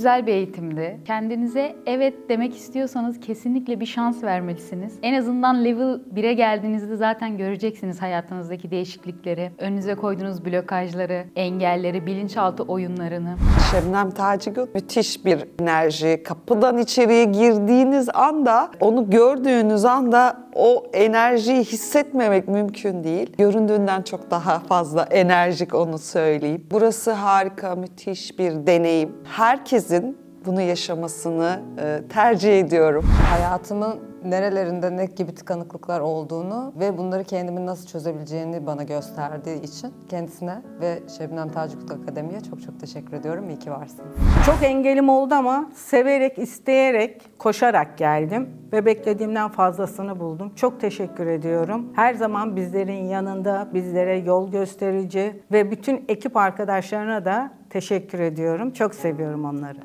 Güzel bir eğitimdi. Kendinize evet demek istiyorsanız kesinlikle bir şans vermelisiniz. En azından level 1'e geldiğinizde zaten göreceksiniz hayatınızdaki değişiklikleri, önünüze koyduğunuz blokajları, engelleri, bilinçaltı oyunlarını. Şebnem Tacigül müthiş bir enerji. Kapıdan içeriye girdiğiniz anda, onu gördüğünüz anda o enerjiyi hissetmemek mümkün değil. Göründüğünden çok daha fazla enerjik onu söyleyeyim. Burası harika, müthiş bir deneyim. Herkesin bunu yaşamasını e, tercih ediyorum. hayatımın nerelerinde ne gibi tıkanıklıklar olduğunu ve bunları kendimin nasıl çözebileceğini bana gösterdiği için kendisine ve Şebnem Tacikut Akademi'ye çok çok teşekkür ediyorum. İyi ki varsınız. Çok engelim oldu ama severek, isteyerek, koşarak geldim ve beklediğimden fazlasını buldum. Çok teşekkür ediyorum. Her zaman bizlerin yanında, bizlere yol gösterici ve bütün ekip arkadaşlarına da teşekkür ediyorum. Çok seviyorum onları.